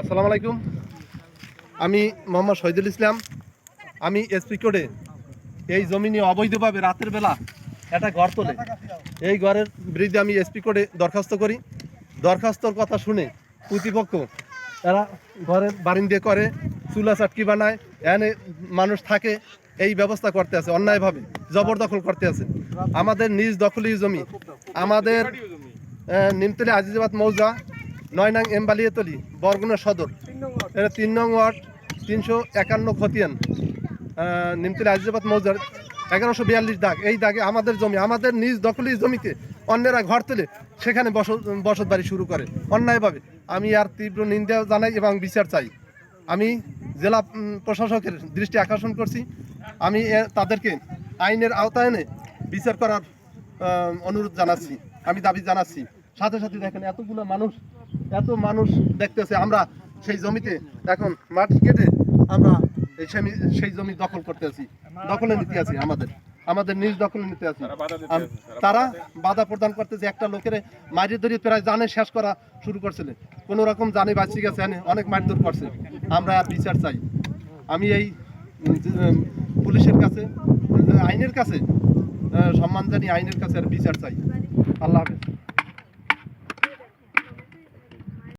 আসসালামু আলাইকুম। আমি মোহাম্মদ শহীদুল ইসলাম। আমি এসপি কোডে এই জমিনে অবৈধভাবে রাতের বেলা একটা ঘর তোলে। এই ঘরের বিরুদ্ধে আমি এসপি কোডে দরখাস্ত করি। দরখাস্তর কথা শুনে প্রতিপক্ষ, এরা ঘরের বারিন্দে করে, চুলা চাটকি বানায় এনে মানুষ থাকে, এই ব্যবস্থা করতে আছে, অন্যায়ভাবে জবরদখল করতে আছে। আমাদের নিজ দখলি জমি, আমাদের নিমতলি আজিজাবাদ মৌজা নয় নং এমবালিয়াতলি বরগুনা সদর। এটা তিন নং ওয়ার্ড তিনশো একান্ন খতিয়ান নিমতলি আজিজাবাদ মৌজার এগারোশো বিয়াল্লিশ দাগ। এই দাগে আমাদের জমি আমাদের নিজ দখলি জমিতে অন্যেরা ঘর তুলে সেখানে বসত বসত বাড়ি শুরু করে। অন্যায়ভাবে। আমি আর তীব্র নিন্দা জানাই এবং বিচার চাই। আমি জেলা প্রশাসকের দৃষ্টি আকর্ষণ করছি। আমি এ- তাদেরকে আইনের আওতায় এনে বিচার করার অনুরোধ জানাচ্ছি। আমি দাবি জানাচ্ছি। সাথে সাথে দেখেন এতগুলো মানুষ এত মানুষ দেখতেছে আমরা সেই জমিতে। এখন মাটি কেটে আমরা সেই জমি দখল করতে আছি। দখলে নিতে আছি আমাদের। আমাদের নিজ দখলে নিতে আছি। তারা বাধা প্রদান করতেছে একটা লোকের মারি ধরে প্রায় জানে শেষ করা শুরু করছিল। কোন রকম জানে বাঁচি গেছে অনেক মারধর করছে। আমরা আর বিচার চাই। আমি এই পুলিশের কাছে আইনের কাছে সম্মান জানি আইনের কাছে আর বিচার চাই। আল্লাহ হাফেজ।